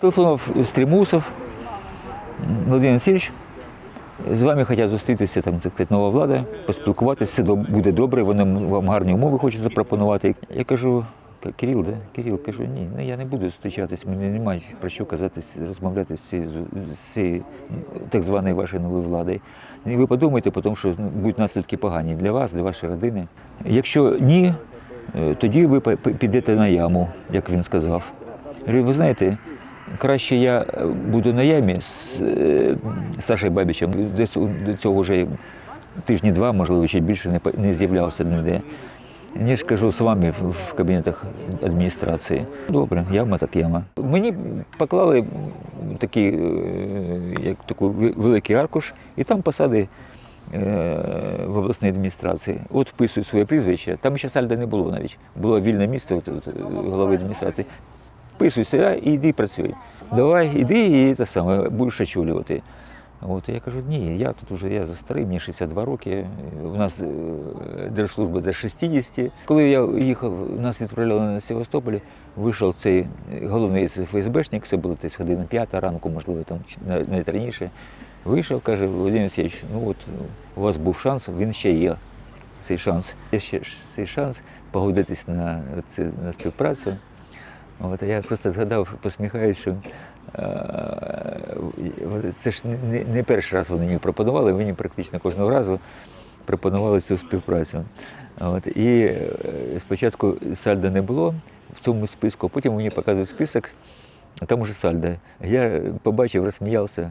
Телефонував Стрімусов, Володимир Васильович, з вами хочуть зустрітися, там, так нова влада, поспілкуватися, все буде добре, вони вам гарні умови хочуть запропонувати. Я кажу, Кирил, да? Кирил, кажу, ні, ну я не буду зустрічатись, мені немає про що казати, розмовляти з цією, з так званою вашою новою владою. І ви подумайте, тому що ну, будуть наслідки погані для вас, для вашої родини. Якщо ні, е, тоді ви підете на яму, як він сказав. Говорю, ви знаєте, краще я е, буду на ямі з е, Сашею Бабічем. До цього, вже тижні два, можливо, ще більше не, з'являвся ніде. Ніж кажу з вами в, кабінетах адміністрації. Добре, яма так яма. Мені поклали такий, е, як такий великий аркуш, і там посади в обласній адміністрації. От вписую своє прізвище. Там ще сальда не було навіть. Було вільне місце от, голови адміністрації. Вписуйся і йди працюй. Давай, іди і те саме, будеш очолювати. От я кажу, ні, я тут вже я за мені 62 роки. У нас е, держслужба до 60. Коли я їхав, нас відправляли на Севастополі, вийшов цей головний ФСБшник, це було десь година п'ята ранку, можливо, там навіть. Вийшов, каже, Володимир Васильович, ну от у вас був шанс, він ще є. Цей шанс. Є ще цей шанс погодитись на, на співпрацю. От, я просто згадав, посміхаюсь, що е, це ж не, не, перший раз вони мені пропонували, мені практично кожного разу пропонували цю співпрацю. От, і е, спочатку сальда не було в цьому списку, потім мені показують список, а там уже сальда. Я побачив, розсміявся.